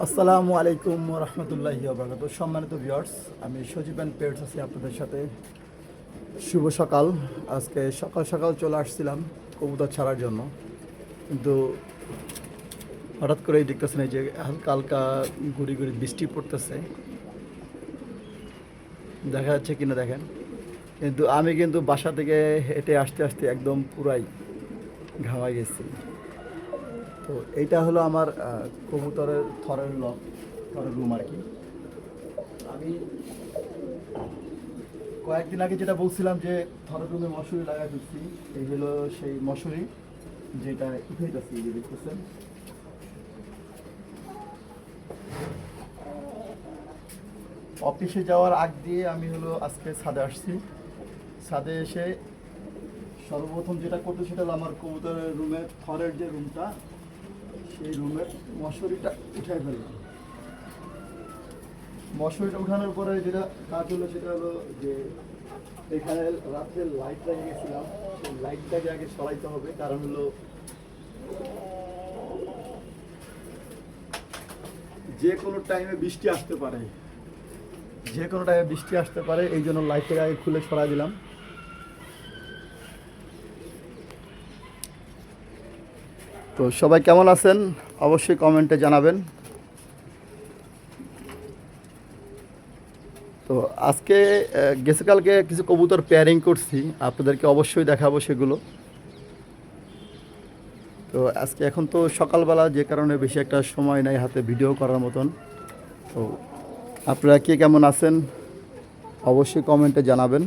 আসসালামু আলাইকুম রহমতুল্লাহি আবরকাত সম্মানিত ভিউয়ার্স, আমি সজীব অ্যান্ড পেয়ার্স আছি আপনাদের সাথে। শুভ সকাল। আজকে সকাল সকাল চলে আসছিলাম কবুতর ছাড়ার জন্য। কিন্তু হঠাৎ করেই দেখতেছেন এই যে হালকা হালকা গুড়ি গুড়ি বৃষ্টি পড়তেছে। দেখা যাচ্ছে কিনা দেখেন। কিন্তু আমি কিন্তু বাসা থেকে হেঁটে আসতে আসতে একদম পুরাই ঘামাই গেছি। তো এইটা হলো আমার কবুতরের থরের লক, থরের রুম আর কি। আমি কয়েকদিন আগে যেটা বলছিলাম যে থরের রুমে মশুরি লাগাই দিচ্ছি, এই হলো সেই মশুরি যেটা উঠাইতেছি যে দেখতেছেন। অফিসে যাওয়ার আগ দিয়ে আমি হলো আজকে ছাদে আসছি। ছাদে এসে সর্বপ্রথম যেটা করতে সেটা হলো আমার কবুতরের রুমের থরের যে রুমটা সেই রুমের মশুরিটা উঠাই ফেললাম। মশুরিটা উঠানোর পরে যেটা কাজ হলো সেটা হলো যে এখানে রাত্রে লাইট লাগিয়ে গেছিলাম সেই লাইটটাকে আগে সরাইতে হবে। কারণ হলো যে কোনো টাইমে বৃষ্টি আসতে পারে। যে কোনো টাইমে বৃষ্টি আসতে পারে, এই জন্য লাইটটাকে আগে খুলে সরাই দিলাম। তো সবাই কেমন আছেন? অবশ্যই কমেন্টে জানাবেন। তো আজকে গেছেকালকে কিছু কবুতর পেয়ারিং করছি। আপনাদেরকে অবশ্যই দেখাবো সেগুলো। তো আজকে এখন তো সকালবেলা, যে কারণে বেশি একটা সময় নাই হাতে ভিডিও করার মতন। তো আপনারা কে কেমন আছেন? অবশ্যই কমেন্টে জানাবেন।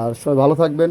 আর সবাই ভালো থাকবেন।